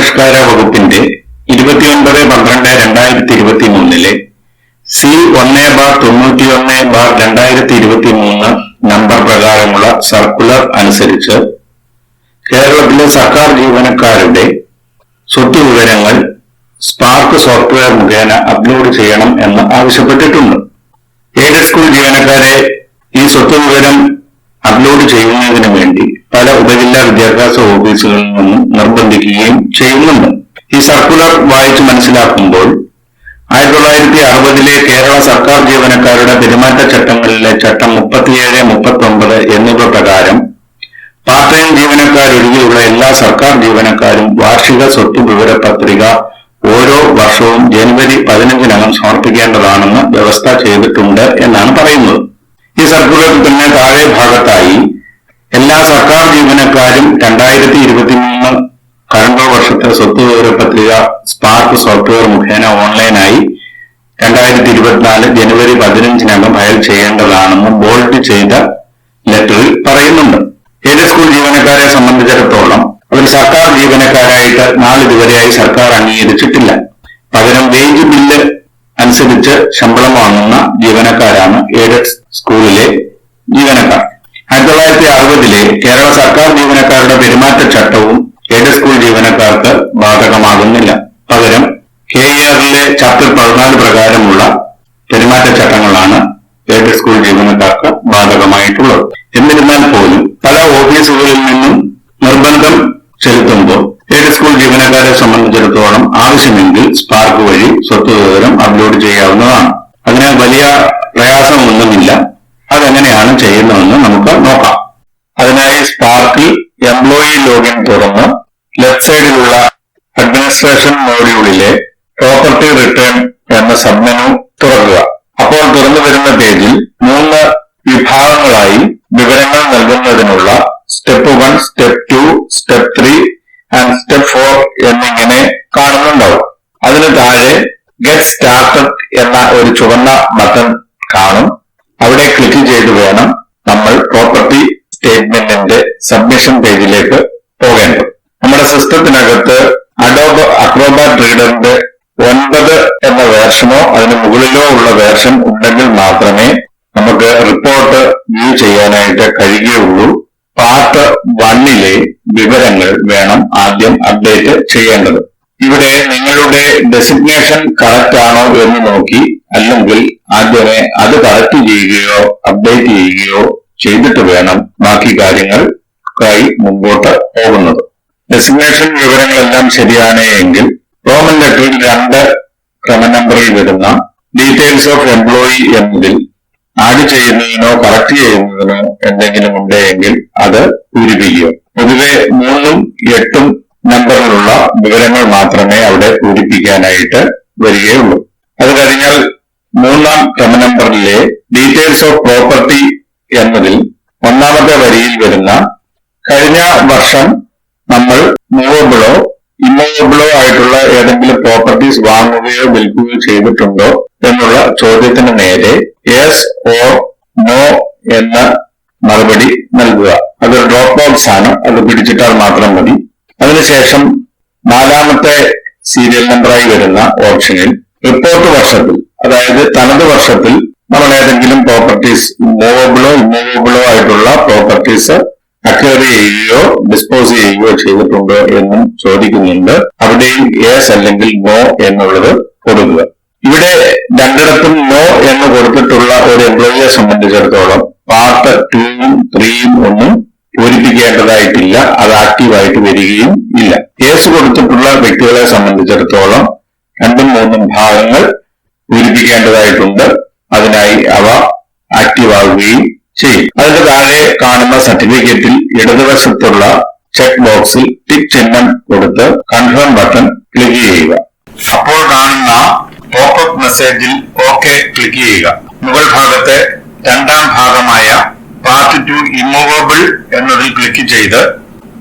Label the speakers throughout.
Speaker 1: ഭരണപരിഷ്കാര വകുപ്പിന്റെ ഇരുപത്തിയൊൻപത് പന്ത്രണ്ട് രണ്ടായിരത്തി ഇരുപത്തി മൂന്നിലെ സി ഒന്ന് ബാർ തൊണ്ണൂറ്റി ഒന്ന് ബാർ രണ്ടായിരത്തി ഇരുപത്തി മൂന്ന് നമ്പർ പ്രകാരമുള്ള സർക്കുലർ അനുസരിച്ച് കേരളത്തിലെ സർക്കാർ ജീവനക്കാരുടെ സ്വത്ത് വിവരങ്ങൾ സ്പാർക്ക് സോഫ്റ്റ്വെയർ മുഖേന അപ്ലോഡ് ചെയ്യണം എന്ന് ആവശ്യപ്പെട്ടിട്ടുണ്ട്. എയ്ഡഡ് സ്കൂൾ ജീവനക്കാരെ ഈ സ്വത്ത് വിവരം അപ്ലോഡ് ചെയ്യുന്നതിന് വേണ്ടി പല ഉപജില്ലാ വിദ്യാഭ്യാസ ഓഫീസുകളിൽ നിന്നും നിർബന്ധിക്കുകയും ചെയ്യുന്നുണ്ട്. ഈ സർക്കുലർ വായിച്ച് മനസ്സിലാക്കുമ്പോൾ ആയിരത്തി തൊള്ളായിരത്തി അറുപതിലെ കേരള സർക്കാർ ജീവനക്കാരുടെ പെരുമാറ്റ ചട്ടങ്ങളിലെ ചട്ടം മുപ്പത്തിയേഴ് മുപ്പത്തി ഒമ്പത് എന്നിവ പ്രകാരം പാർട്ട് ടൈം ജീവനക്കാരൊഴികെയുള്ള എല്ലാ സർക്കാർ ജീവനക്കാരും വാർഷിക സ്വത്ത് വിവര പത്രിക ഓരോ വർഷവും ജനുവരി പതിനഞ്ചിനകം സമർപ്പിക്കേണ്ടതാണെന്ന് വ്യവസ്ഥ ചെയ്തിട്ടുണ്ട് എന്നാണ് പറയുന്നത്. ഈ സർക്കുലറിൽ തന്നെ താഴെ ഭാഗത്തായി എല്ലാ സർക്കാർ ജീവനക്കാരും രണ്ടായിരത്തി ഇരുപത്തിമൂന്ന് കലണ്ടർ വർഷത്തെ സ്വത്ത് വിവര പത്രിക സ്പാർക്ക് സോഫ്റ്റ്വെയർ മുഖേന ഓൺലൈനായി രണ്ടായിരത്തി ഇരുപത്തിനാല് ജനുവരി പതിനഞ്ചിനകം ഫയൽ ചെയ്യേണ്ടതാണെന്ന് ബോൾട്ട് ചെയ്ത ലെറ്ററിൽ പറയുന്നുണ്ട്. ഏത് സ്കൂൾ ജീവനക്കാരെ സംബന്ധിച്ചിടത്തോളം അവർ സർക്കാർ ജീവനക്കാരായിട്ട് നാളിതുവരെയായി സർക്കാർ അംഗീകരിച്ചിട്ടില്ല. പകരം വേജ് ബില്ല് അനുസരിച്ച് ശമ്പളം വാങ്ങുന്ന ജീവനക്കാരാണ് എയ്ഡഡ് സ്കൂളിലെ ജീവനക്കാർ. ആയിരത്തി തൊള്ളായിരത്തി അറുപതിലെ കേരള സർക്കാർ ജീവനക്കാരുടെ പെരുമാറ്റ ചട്ടവും എയ്ഡഡ് സ്കൂൾ ജീവനക്കാർക്ക് ബാധകമാകുന്നില്ല. പകരം കെ ആറിലെ ചാപ്റ്റർ പതിനാല് പ്രകാരമുള്ള പെരുമാറ്റച്ചട്ടങ്ങളാണ് എയ്ഡഡ് സ്കൂൾ ജീവനക്കാർക്ക് ബാധകമായിട്ടുള്ളത് എന്നിരുന്നാൽ പോലും പല ഓഫീസുകളിൽ നിന്നും നിർബന്ധം ചെലുത്തുമ്പോൾ എയ്ഡഡ് സ്കൂൾ ജീവനക്കാരെ സംബന്ധിച്ചിടത്തോളം ആവശ്യമെങ്കിൽ സ്പാർക്ക് വഴി സ്വത്ത് വിവരം അപ്ലോഡ് ചെയ്യാവുന്നതാണ്. അതിന് വലിയ പ്രയാസമൊന്നുമില്ല. അതെങ്ങനെയാണ് ചെയ്യുന്നതെന്ന് നമുക്ക് നോക്കാം. അതിനായി സ്പാർക്കിൽ എംപ്ലോയി ലോഗിൻ തുറന്ന് ലെഫ്റ്റ് സൈഡിലുള്ള അഡ്മിനിസ്ട്രേഷൻ മോഡ്യൂളിലെ പ്രോപ്പർട്ടി റിട്ടേൺ എന്ന സബ്മെനു തുറക്കുക. അപ്പോൾ തുറന്നു വരുന്ന പേജിൽ മൂന്ന് വിഭാഗങ്ങളായി വിവരങ്ങൾ നൽകുന്നതിനുള്ള step one step two step three and step four എന്നിങ്ങനെ ഗെറ്റ് സ്റ്റാർട്ടഡ് എന്ന ഒരു ചുവന്ന ബട്ടൺ കാണും. അവിടെ ക്ലിക്ക് ചെയ്ത് വേണം നമ്മൾ പ്രോപ്പർട്ടി സ്റ്റേറ്റ്മെന്റിന്റെ സബ്മിഷൻ പേജിലേക്ക് പോകേണ്ടത്. നമ്മുടെ സിസ്റ്റത്തിനകത്ത് അഡോബ് അക്രോബാറ്റ് റീഡറിന്റെ ഒൻപത് എന്ന വേർഷനോ അതിന് മുകളിലോ ഉള്ള വേർഷൻ ഉണ്ടെങ്കിൽ മാത്രമേ നമുക്ക് റിപ്പോർട്ട് വ്യൂ ചെയ്യാനായിട്ട് കഴിയുകയുള്ളൂ. പാർട്ട് വണ്ണിലെ വിവരങ്ങൾ വേണം ആദ്യം അപ്ഡേറ്റ് ചെയ്യേണ്ടത്. ഇവിടെ നിങ്ങളുടെ ഡെസിഗ്നേഷൻ കറക്റ്റ് ആണോ എന്ന് നോക്കി അല്ലെങ്കിൽ ആദ്യമേ അത് കറക്റ്റ് ചെയ്യുകയോ അപ്ഡേറ്റ് ചെയ്യുകയോ ചെയ്തിട്ട് വേണം ബാക്കി കാര്യങ്ങൾക്കായി മുമ്പോട്ട് പോകുന്നത്. ഡെസിഗ്നേഷൻ വിവരങ്ങളെല്ലാം ശരിയാണ് എങ്കിൽ റോമൻ ലെറ്ററിൽ രണ്ട് ക്രമ നമ്പറിൽ വരുന്ന ഡീറ്റെയിൽസ് ഓഫ് എംപ്ലോയി എന്നതിൽ ആഡ് ചെയ്യുന്നതിനോ കറക്റ്റ് ചെയ്യുന്നതിനോ എന്തെങ്കിലും ഉണ്ടെങ്കിൽ അത് പൂരിപ്പിക്കുക പൊതുവെ മൂന്നും എട്ടും നമ്പറിലുള്ള വിവരങ്ങൾ മാത്രമേ അവിടെ പൂരിപ്പിക്കാനായിട്ട് വരികയുള്ളൂ. അത് കഴിഞ്ഞാൽ മൂന്നാം ക്രമ നമ്പറിലെ ഡീറ്റെയിൽസ് ഓഫ് പ്രോപ്പർട്ടി എന്നതിൽ ഒന്നാമത്തെ വരിയിൽ വരുന്ന കഴിഞ്ഞ വർഷം നമ്മൾ മൂവബിളോ ഇമ്മൂവബിളോ ആയിട്ടുള്ള ഏതെങ്കിലും പ്രോപ്പർട്ടീസ് വാങ്ങുകയോ വിൽക്കുകയോ ചെയ്തിട്ടുണ്ടോ എന്നുള്ള ചോദ്യത്തിന് നേരെ യെസ് ഓർ നോ എന്ന മറുപടി നൽകുക. അതൊരു ഡ്രോപ്പ് ബോക്സ് ആണ്. അത് പിടിച്ചിട്ടാൽ മാത്രം മതി. അതിനുശേഷം നാലാമത്തെ സീരിയൽ നമ്പറായി വരുന്ന ഓപ്ഷനിൽ റിപ്പോർട്ട് വർഷത്തിൽ അതായത് തനത് വർഷത്തിൽ നമ്മൾ ഏതെങ്കിലും പ്രോപ്പർട്ടീസ് മൂവബിളോ ഇമൂവബിളോ ആയിട്ടുള്ള പ്രോപ്പർട്ടീസ് അക്വയർ ചെയ്യുകയോ ഡിസ്പോസ് ചെയ്യുകയോ ചെയ്തിട്ടുണ്ടോ എന്നും ചോദിക്കുന്നുണ്ട്. അവിടെയും യേസ് അല്ലെങ്കിൽ നോ എന്നുള്ളത് കൊടുക്കുക. ഇവിടെ രണ്ടിടത്തും നോ എന്ന് കൊടുത്തിട്ടുള്ള ഒരു എംപ്ലോയിയെ സംബന്ധിച്ചിടത്തോളം പാർട്ട് ടൂയും ത്രീയും ഒന്നും പൂരിപ്പിക്കേണ്ടതായിട്ടില്ല അത് ആക്റ്റീവായിട്ട് വരികയും ഇല്ല. കേസ് കൊടുത്തിട്ടുള്ള വ്യക്തികളെ സംബന്ധിച്ചിടത്തോളം രണ്ടും മൂന്നും ഭാഗങ്ങൾ പൂരിപ്പിക്കേണ്ടതായിട്ടുണ്ട് അതിനായി അവ ആക്റ്റീവ് ആവുകയും ചെയ്യും. അതിന്റെ താഴെ കാണുന്ന സർട്ടിഫിക്കറ്റിൽ ഇടതുവശത്തുള്ള ചെക്ക് ബോക്സിൽ ടിക് ചിഹ്നം കൊടുത്ത് കൺഫേം ബട്ടൺ ക്ലിക്ക് ചെയ്യുക. അപ്പോൾ കാണുന്ന പോപ്പ് മെസ്സേജിൽ ഓക്കെ ക്ലിക്ക് ചെയ്യുക. മുകൾ ഭാഗത്തെ രണ്ടാം ഭാഗമായ പാർട്ട് ടു ഇമ്മൂവബിൾ എന്നതിൽ ക്ലിക്ക് ചെയ്ത്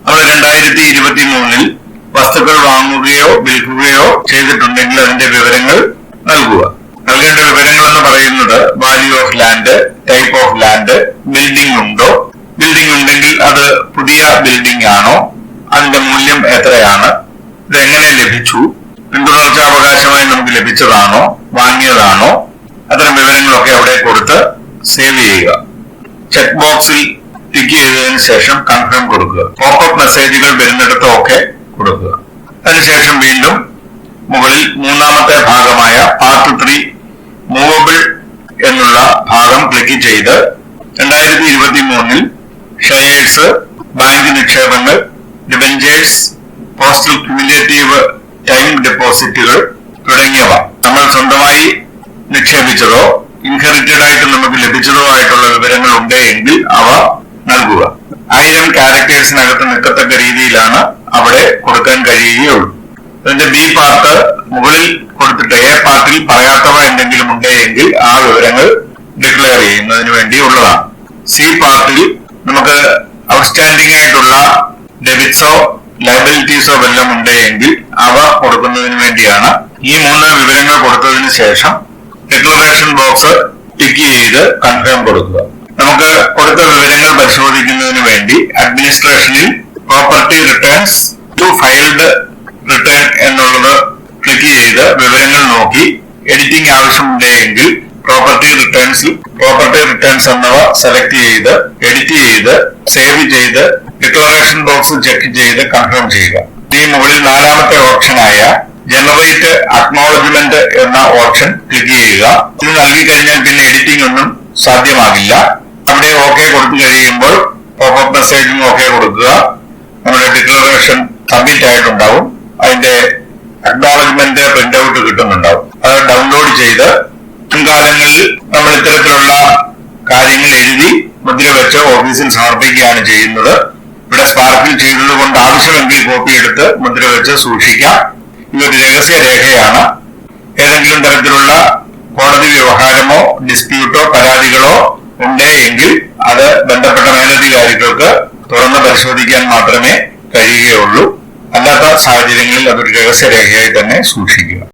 Speaker 1: നമ്മൾ രണ്ടായിരത്തി ഇരുപത്തി മൂന്നിൽ വസ്തുക്കൾ വാങ്ങുകയോ വിൽക്കുകയോ ചെയ്തിട്ടുണ്ടെങ്കിൽ അതിന്റെ വിവരങ്ങൾ നൽകുക. നൽകേണ്ട വിവരങ്ങൾ എന്ന് പറയുന്നത് value of land type of land building ഉണ്ടോ? ബിൽഡിംഗ് ഉണ്ടെങ്കിൽ അത് പുതിയ ബിൽഡിംഗ് ആണോ? അതിന്റെ മൂല്യം എത്രയാണ്? ഇത് എങ്ങനെ ലഭിച്ചു? പിന്തുടർച്ചാവകാശമായി നമുക്ക് ലഭിച്ചതാണോ? വാങ്ങിയതാണോ? അത്തരം വിവരങ്ങളൊക്കെ അവിടെ കൊടുത്ത് സേവ് ചെയ്യുക. ചെക്ക് ബോക്സിൽ ടിക്ക് ചെയ്തതിന് ശേഷം കൺഫേം കൊടുക്കുക. പോപ്പപ്പ് മെസ്സേജുകൾ വരുന്നിടത്തൊക്കെ കൊടുക്കുക. അതിനുശേഷം വീണ്ടും മുകളിൽ മൂന്നാമത്തെ ഭാഗമായ പാർട്ട് ത്രീ മൂവബിൾ എന്നുള്ള ഭാഗം ക്ലിക്ക് ചെയ്ത് രണ്ടായിരത്തി ഇരുപത്തി മൂന്നിൽ ഷെയർസ് ബാങ്ക് നിക്ഷേപങ്ങൾ ഡിബഞ്ചേഴ്സ് പോസ്റ്റൽ ക്യുമുലേറ്റീവ് ടൈം ഡെപ്പോസിറ്റുകൾ തുടങ്ങിയവ നമ്മൾ സ്വന്തമായി നിക്ഷേപിച്ചതോ ഇൻഹെറിറ്റഡ് ആയിട്ട് നമുക്ക് ലഭിച്ചതോ ആയിട്ടുള്ള വിവരങ്ങൾ ഉണ്ട് എങ്കിൽ അവ നൽകുക. ആയിരം ക്യാരക്ടേഴ്സിനകത്ത് നിൽക്കത്തക്ക രീതിയിലാണ് അവിടെ കൊടുക്കാൻ കഴിയുകയുള്ളൂ. അതിന്റെ ബി പാർട്ട് മുകളിൽ കൊടുത്തിട്ട് എ പാർട്ടിൽ പറയാത്തവ എന്തെങ്കിലും ഉണ്ട് എങ്കിൽ ആ വിവരങ്ങൾ ഡിക്ലെയർ ചെയ്യുന്നതിന് വേണ്ടിയുള്ളതാണ്. സി പാർട്ടിൽ നമുക്ക് ഔട്ട്സ്റ്റാൻഡിംഗ് ആയിട്ടുള്ള ഡെബിറ്റ്സോ ലയബിലിറ്റീസോ വല്ലതും ഉണ്ട് എങ്കിൽ അവ കൊടുക്കുന്നതിന് വേണ്ടിയാണ് ഈ മൂന്ന് വിവരങ്ങൾ കൊടുത്തതിന് ശേഷം ഡിക്ലറേഷൻ ബോക്സ് ടിക്ക് ചെയ്ത് കൺഫേം കൊടുക്കുക. നമുക്ക് കൊടുത്ത വിവരങ്ങൾ പരിശോധിക്കുന്നതിന് വേണ്ടി അഡ്മിനിസ്ട്രേഷനിൽ property returns to filed return എന്നുള്ളത് ക്ലിക്ക് ചെയ്ത് വിവരങ്ങൾ നോക്കി എഡിറ്റിംഗ് ആവശ്യമുണ്ടെങ്കിൽ പ്രോപ്പർട്ടി റിട്ടേൺസിൽ പ്രോപ്പർട്ടി റിട്ടേൺസ് എന്നിവ സെലക്ട് ചെയ്ത് എഡിറ്റ് ചെയ്ത് സേവ് ചെയ്ത് ഡിക്ലറേഷൻ ബോക്സ് ചെക്ക് ചെയ്ത് കൺഫേം ചെയ്യുക. ഈ മുകളിൽ നാലാമത്തെ ഓപ്ഷനായ ജനറേറ്റ് അക്നോളജ്മെന്റ് എന്ന ഓപ്ഷൻ ക്ലിക്ക് ചെയ്യുക. ഇത് നൽകി കഴിഞ്ഞാൽ പിന്നെ എഡിറ്റിംഗ് ഒന്നും സാധ്യമാകില്ല. അവിടെ ഓക്കെ കൊടുത്തു കഴിയുമ്പോൾ പോപ്പപ്പ് മെസ്സേജും ഓക്കെ കൊടുക്കുക. നമ്മുടെ ഡിക്ലറേഷൻ കംപ്ലീറ്റ് ആയിട്ടുണ്ടാവും. അതിന്റെ അക്നോളജ്മെന്റ് പ്രിന്റ് ഔട്ട് കിട്ടുന്നുണ്ടാവും. അത് ഡൗൺലോഡ് ചെയ്ത് മുൻകാലങ്ങളിൽ നമ്മൾ ഇത്തരത്തിലുള്ള കാര്യങ്ങൾ എഴുതി മുദ്ര വെച്ച് ഓഫീസിൽ സമർപ്പിക്കുകയാണ് ചെയ്യുന്നത്. ഇവിടെ സ്പാർക്കിൽ ചെയ്തത് കൊണ്ട് ആവശ്യമെങ്കിൽ കോപ്പി എടുത്ത് മുദ്ര വെച്ച് സൂക്ഷിക്കാം. ഇതൊരു രഹസ്യ രേഖയാണ്. ഏതെങ്കിലും തരത്തിലുള്ള കോടതി വ്യവഹാരമോ ഡിസ്പ്യൂട്ടോ പരാതികളോ ഉണ്ടേ എങ്കിൽ അത് ബന്ധപ്പെട്ട മേലധികാരികൾക്ക് തുറന്ന് പരിശോധിക്കാൻ മാത്രമേ കഴിയുകയുള്ളൂ. അല്ലാത്ത സാഹചര്യങ്ങളിൽ അതൊരു രഹസ്യ രേഖയായി തന്നെ സൂക്ഷിക്കുക.